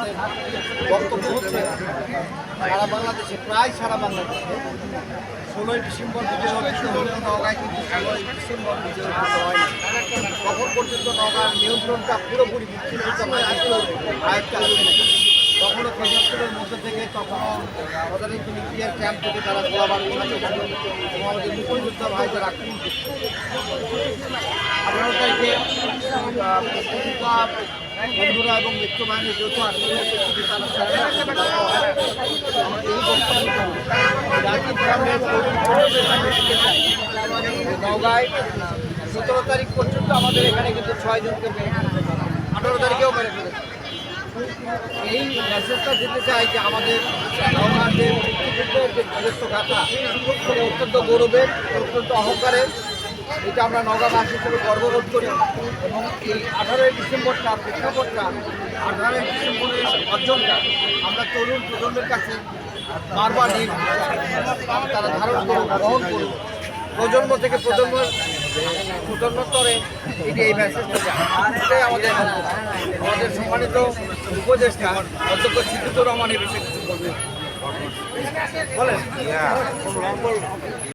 আপনাদের বক্তব্য হচ্ছে সারা বাংলাদেশে প্রায় সারা বাংলাদেশে ষোলোই ডিসেম্বর বিজয় বিজয় হয় তখন পর্যন্ত নওগাঁর নিয়ন্ত্রণটা পুরোপুরি বিচ্ছিন্ন তখনও প্রশাসনের মধ্যে থেকে তখনও প্রধানিত নিউক্লিয়ার ক্যাম্প থেকে তারা চালিয়েছিল এবং আমাদের মুক্তিযোদ্ধা আক্রমণ তারিখে আহ, পত্রিকা বন্ধুরা এবং মিত্র বাহিনীর যৌথ নওগাঁয় সতেরো তারিখ পর্যন্ত আমাদের এখানে কিন্তু ছয় জনকে আঠারো তারিখেও মেরে ফেলেছে। এই মেসেজটা দিতে চাই যে আমাদের যে মুক্তিযুদ্ধের যে বীরত্ব গাথা অত্যন্ত গৌরবের, অত্যন্ত অহংকারের এটা আমরা নওগাঁবাসী হিসেবে গর্ববোধ করি। এবং এই আঠারোই ডিসেম্বরটা প্রেক্ষাপটটা আঠারোই ডিসেম্বরের অর্জনটা আমরা তরুণ প্রজন্মের কাছে বারবার তারা ধারণ করুন গ্রহণ করুন প্রজন্ম থেকে প্রজন্ম প্রজন্মস্তরে এটি এই মেসেজটা যায়। এটাই আমাদের আমাদের সম্মানিত উপদেষ্টা, অধ্যক্ষ সিদ্দিকুর রহমান এই বিষয়ে কিছু বলবেন। বলেন।